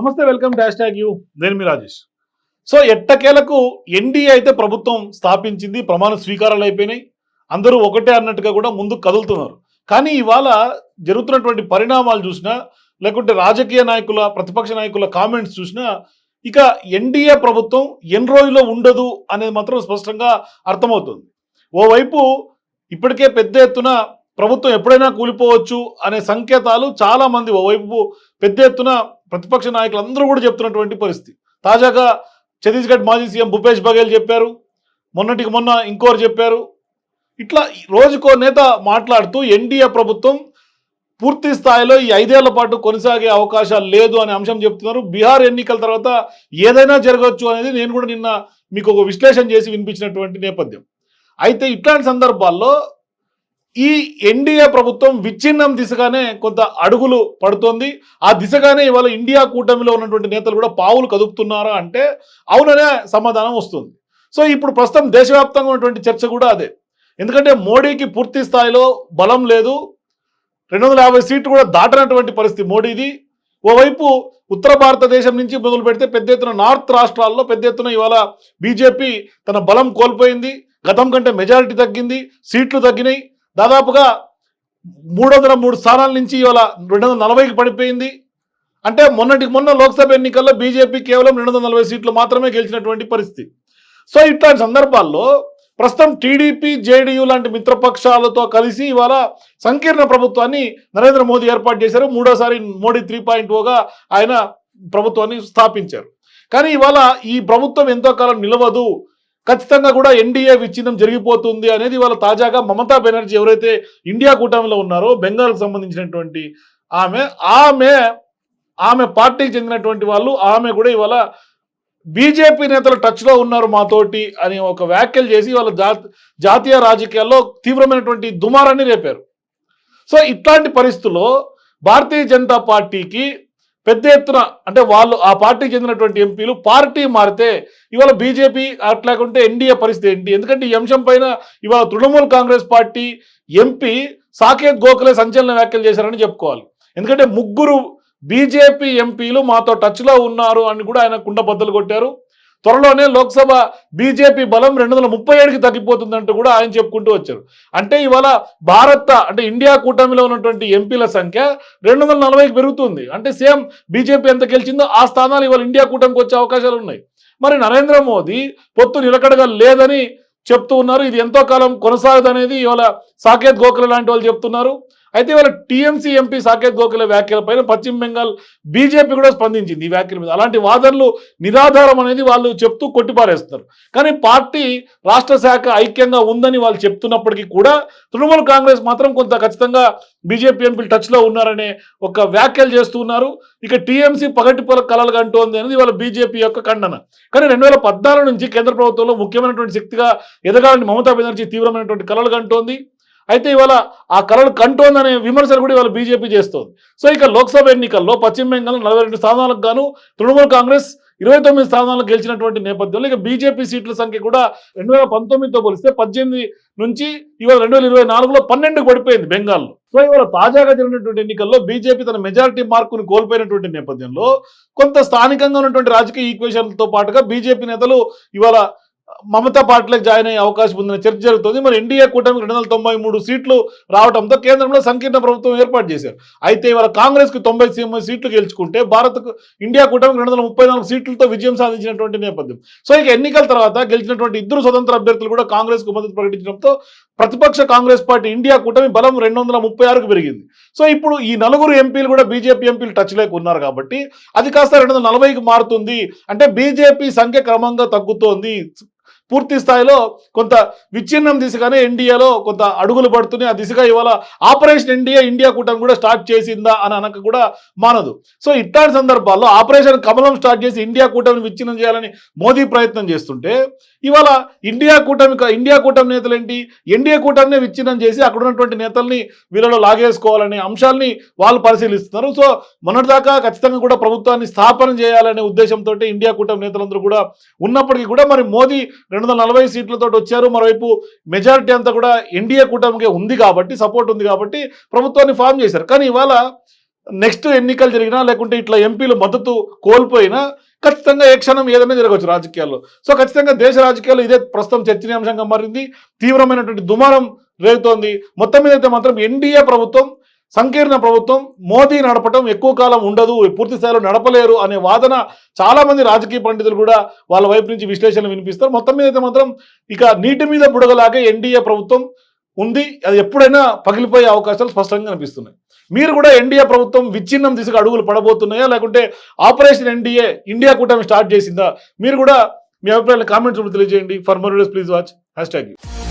నమస్తే welcome dash tag you. నేను మీ రాజేష్. సో ఎట్టకేలకు ఎన్డీఏ అయితే ప్రభుత్వం స్థాపించింది ప్రమాణ స్వీకారాలు అయిపోయినాయి అందరూ ఒకటే అన్నట్టుగా కూడా ముందు కదులుతున్నారు. కానీ ఇవాళ జరుగుతున్నటువంటి పరిణామాలు చూసినా లేకుంటే రాజకీయ నాయకుల ప్రతిపక్ష నాయకుల కామెంట్స్ చూసినా ఇక ఎన్డీఏ ప్రభుత్వం ఎన్ని రోజుల్లో ఉండదు అనేది మాత్రం స్పష్టంగా అర్థమవుతుంది. ఓవైపు ఇప్పటికే పెద్ద ఎత్తున ప్రభుత్వం ఎప్పుడైనా కూలిపోవచ్చు అనే సంకేతాలు చాలా మంది ఓవైపు పెద్ద ఎత్తున ప్రతిపక్ష నాయకులు అందరూ కూడా చెప్తున్నటువంటి పరిస్థితి. తాజాగా ఛత్తీస్గఢ్ మాజీ సీఎం భూపేష్ బఘేల్ చెప్పారు. మొన్నటికి మొన్న ఇంకోరు చెప్పారు. ఇట్లా రోజుకో నేత మాట్లాడుతూ ఎన్డీఏ ప్రభుత్వం పూర్తి స్థాయిలో ఈ ఐదేళ్ళ పాటు కొనసాగే అవకాశాలు లేదు అనే అంశం చెప్తున్నారు. బీహార్ ఎన్నికల తర్వాత ఏదైనా జరగవచ్చు అనేది నేను కూడా నిన్న మీకు ఒక విశ్లేషణ చేసి వినిపించినటువంటి నేపథ్యం. అయితే ఇట్లాంటి సందర్భాల్లో ఈ ఎన్డీఏ ప్రభుత్వం విచ్ఛిన్నం దిశగానే కొంత అడుగులు పడుతోంది. ఆ దిశగానే ఇవాళ ఇండియా కూటమిలో ఉన్నటువంటి నేతలు కూడా పావులు కదుపుతున్నారా అంటే అవుననే సమాధానం వస్తుంది. సో ఇప్పుడు ప్రస్తుతం దేశవ్యాప్తంగా ఉన్నటువంటి చర్చ కూడా అదే. ఎందుకంటే మోడీకి పూర్తి స్థాయిలో బలం లేదు. రెండు వందల యాభై సీట్లు కూడా దాటనటువంటి పరిస్థితి మోడీది. ఓవైపు ఉత్తర భారతదేశం నుంచి మొదలు పెడితే పెద్ద ఎత్తున నార్త్ రాష్ట్రాల్లో పెద్ద ఎత్తున ఇవాళ బీజేపీ తన బలం కోల్పోయింది. గతం కంటే మెజారిటీ తగ్గింది. సీట్లు తగ్గినాయి. దాదాపుగా మూడు వందల మూడు స్థానాల నుంచి ఇవాళ రెండు వందల నలభైకి పడిపోయింది. అంటే మొన్నటికి మొన్న లోక్సభ ఎన్నికల్లో బీజేపీ కేవలం రెండు వందల నలభై సీట్లు మాత్రమే గెలిచినటువంటి పరిస్థితి. సో ఇట్లాంటి సందర్భాల్లో ప్రస్తుతం టీడీపీ జేడీయూ లాంటి మిత్రపక్షాలతో కలిసి ఇవాళ సంకీర్ణ ప్రభుత్వాన్ని నరేంద్ర మోదీ ఏర్పాటు చేశారు. మూడోసారి మోడీ త్రీ పాయింట్ ఓగా ఆయన ప్రభుత్వాన్ని స్థాపించారు. కానీ ఇవాళ ఈ ప్రభుత్వం ఎంతో కాలం నిలవదు. ఖచ్చితంగా కూడా ఎన్డీఏ విచ్ఛిన్నం జరిగిపోతుంది అనేది ఇవాళ తాజాగా మమతా బెనర్జీ ఎవరైతే ఇండియా కూటమిలో ఉన్నారో బెంగాల్కి సంబంధించినటువంటి ఆమె ఆమె ఆమె పార్టీకి చెందినటువంటి వాళ్ళు ఆమె కూడా ఇవాళ బీజేపీ నేతలు టచ్లో ఉన్నారు మాతోటి అని ఒక వ్యాఖ్యలు చేసి వాళ్ళ జాతీయ రాజకీయాల్లో తీవ్రమైనటువంటి దుమారాన్ని రేపారు. సో ఇట్లాంటి పరిస్థితుల్లో భారతీయ జనతా పార్టీకి పెద్ద ఎత్తున అంటే వాళ్ళు ఆ పార్టీకి చెందినటువంటి ఎంపీలు పార్టీ మారితే ఇవాళ బీజేపీ అట్లాకుంటే ఎన్డీఏ పరిస్థితి ఏంటి? ఎందుకంటే ఈ అంశం పైన ఇవాళ తృణమూల్ కాంగ్రెస్ పార్టీ ఎంపీ సాకేత్ గోఖలే సంచలన వ్యాఖ్యలు చేశారని చెప్పుకోవాలి. ఎందుకంటే ముగ్గురు బీజేపీ ఎంపీలు మాతో టచ్లో ఉన్నారు అని కూడా ఆయన కుండబద్దలు కొట్టారు. త్వరలోనే లోక్సభ బీజేపీ బలం రెండు వందల ముప్పై ఏడుకి తగ్గిపోతుందంటూ కూడా ఆయన చెప్పుకుంటూ వచ్చారు. అంటే ఇవాళ భారత్ అంటే ఇండియా కూటమిలో ఉన్నటువంటి ఎంపీల సంఖ్య రెండు వందల నలభైకి పెరుగుతుంది. అంటే సేమ్ బీజేపీ ఎంత గెలిచిందో ఆ స్థానాలు ఇవాళ ఇండియా కూటమికి వచ్చే అవకాశాలు ఉన్నాయి. మరి నరేంద్ర మోదీ పొత్తు నిలకడగా లేదని చెప్తూ ఉన్నారు. ఇది ఎంతో కాలం కొనసాగదనేది ఇవాళ సాకేత్ గోఖలే లాంటి వాళ్ళు చెప్తున్నారు. అయితే ఇవాళ టీఎంసీ ఎంపీ సాకేత్ గోఖలే వ్యాఖ్యలపైన పశ్చిమ బెంగాల్ బీజేపీ కూడా స్పందించింది ఈ వ్యాఖ్యల మీద. అలాంటి వాదనలు నిరాధారం అనేది వాళ్ళు చెప్తూ కొట్టిపారేస్తున్నారు. కానీ పార్టీ రాష్ట్ర శాఖ ఐక్యంగా ఉందని వాళ్ళు చెప్తున్నప్పటికీ కూడా తృణమూల్ కాంగ్రెస్ మాత్రం కొంత ఖచ్చితంగా బీజేపీ ఎంపీలు టచ్లో ఉన్నారనే ఒక వ్యాఖ్యలు చేస్తూ ఉన్నారు. ఇక టీఎంసీ పగటి పొల కలలు కంటోంది అనేది వాళ్ళ బీజేపీ యొక్క ఖండన. కానీ రెండు వేల పద్నాలుగు నుంచి కేంద్ర ప్రభుత్వంలో ముఖ్యమైనటువంటి శక్తిగా ఎదగాలని మమతా బెనర్జీ తీవ్రమైనటువంటి కలలు కంటోంది. అయితే ఇవాళ ఆ కళలు కంటోందనే విమర్శలు కూడా ఇవాళ బీజేపీ చేస్తోంది. సో ఇక లోక్సభ ఎన్నికల్లో పశ్చిమ బెంగాల్ నలభై రెండు స్థానాలకు గాను తృణమూల్ కాంగ్రెస్ ఇరవై తొమ్మిది స్థానాలు గెలిచినటువంటి నేపథ్యంలో ఇక బీజేపీ సీట్ల సంఖ్య కూడా రెండు వేల పంతొమ్మిదితో పోలిస్తే పద్దెనిమిది నుంచి ఇవాళ రెండు వేల ఇరవై నాలుగులో పన్నెండుకు పడిపోయింది బెంగాల్లో. సో ఇవాళ తాజాగా జరిగినటువంటి ఎన్నికల్లో బీజేపీ తన మెజారిటీ మార్కును కోల్పోయినటువంటి నేపథ్యంలో కొంత స్థానికంగా ఉన్నటువంటి రాజకీయ ఈక్వేషన్లతో పాటుగా బీజేపీ నేతలు ఇవాళ మమతా పార్టీలకు జాయిన్ అయ్యే అవకాశం ఉందని చర్చ జరుగుతుంది. మరి ఎన్డీఏ కూటమికి రెండు వందల తొంభై మూడు సీట్లు రావడంతో కేంద్రంలో సంకీర్ణ ప్రభుత్వం ఏర్పాటు చేశారు. అయితే ఇవాళ కాంగ్రెస్కి తొంభై సీట్లు గెలుచుకుంటే భారత్కు ఇండియా కూటమికి రెండు వందల ముప్పై నాలుగు సీట్లతో విజయం సాధించినటువంటి నేపథ్యం. సో ఇక ఎన్నికల తర్వాత గెలిచినటువంటి ఇద్దరు స్వతంత్ర అభ్యర్థులు కూడా కాంగ్రెస్కు మద్దతు ప్రకటించడంతో ప్రతిపక్ష కాంగ్రెస్ పార్టీ ఇండియా కూటమి బలం రెండు వందల ముప్పై ఆరుకు పెరిగింది. సో ఇప్పుడు ఈ నలుగురు ఎంపీలు కూడా బీజేపీ ఎంపీలు టచ్ లేకున్నారు కాబట్టి అది కాస్త రెండు వందల నలభైకి మారుతుంది. అంటే బీజేపీ సంఖ్య క్రమంగా తగ్గుతోంది. పూర్తి స్థాయిలో కొంత విచ్ఛిన్నం దిశగానే ఎన్డీఏలో కొంత అడుగులు పడుతున్నాయి. ఆ దిశగా ఇవాళ ఆపరేషన్ ఎన్డీఏ ఇండియా కూటమి కూడా స్టార్ట్ చేసిందా అని అనక కూడా మానదు. సో ఇట్లాంటి సందర్భాల్లో ఆపరేషన్ కమలం స్టార్ట్ చేసి ఇండియా కూటమిని విచ్ఛిన్నం చేయాలని మోదీ ప్రయత్నం చేస్తుంటే ఇవాళ ఇండియా కూటమి ఇండియా కూటమి నేతలు ఏంటి ఎన్డీఏ కూటమినే విచ్ఛిన్నం చేసి అక్కడ ఉన్నటువంటి నేతల్ని వీళ్ళలో లాగేసుకోవాలనే అంశాల్ని వాళ్ళు పరిశీలిస్తున్నారు. సో మొన్నటిదాకా ఖచ్చితంగా కూడా ప్రభుత్వాన్ని స్థాపన చేయాలనే ఉద్దేశంతో ఇండియా కూటమి నేతలందరూ కూడా ఉన్నప్పటికీ కూడా మరి మోదీ రెండు వందల నలభై సీట్లతో వచ్చారు. మరోవైపు మెజారిటీ అంతా కూడా ఎన్డీఏ కూటమికి ఉంది కాబట్టి సపోర్ట్ ఉంది కాబట్టి ప్రభుత్వాన్ని ఫామ్ చేశారు. కానీ ఇవాళ నెక్స్ట్ ఎన్నికలు జరిగినా లేకుంటే ఇట్లా ఎంపీలు మద్దతు కోల్పోయినా ఖచ్చితంగా ఏ క్షణం ఏదైనా జరగవచ్చు రాజకీయాల్లో. సో ఖచ్చితంగా దేశ రాజకీయాల్లో ఇదే ప్రస్తుతం చర్చనీయాంశంగా మారింది. తీవ్రమైనటువంటి దుమారం రేగుతోంది. మొత్తం మీద అయితే మాత్రం ఎన్డీఏ ప్రభుత్వం సంకీర్ణ ప్రభుత్వం మోదీ నడపటం ఎక్కువ కాలం ఉండదు పూర్తి స్థాయిలో నడపలేరు అనే వాదన చాలా మంది రాజకీయ పండితులు కూడా వాళ్ళ వైపు నుంచి విశ్లేషణ వినిపిస్తారు. మొత్తం మీద అయితే మాత్రం ఇక నీటి మీద బుడగలాగే ఎన్డీఏ ప్రభుత్వం ఉంది. అది ఎప్పుడైనా పగిలిపోయే అవకాశాలు స్పష్టంగా కనిపిస్తున్నాయి. మీరు కూడా ఎన్డీఏ ప్రభుత్వం విచ్ఛిన్నం దిశగా అడుగులు పడబోతున్నాయా? లేకుంటే ఆపరేషన్ ఎన్డీఏ ఇండియా కూటమి స్టార్ట్ చేసిందా? మీరు కూడా మీ అభిప్రాయాలు కామెంట్స్ తెలియజేయండి. For more videos please watch. Hashtag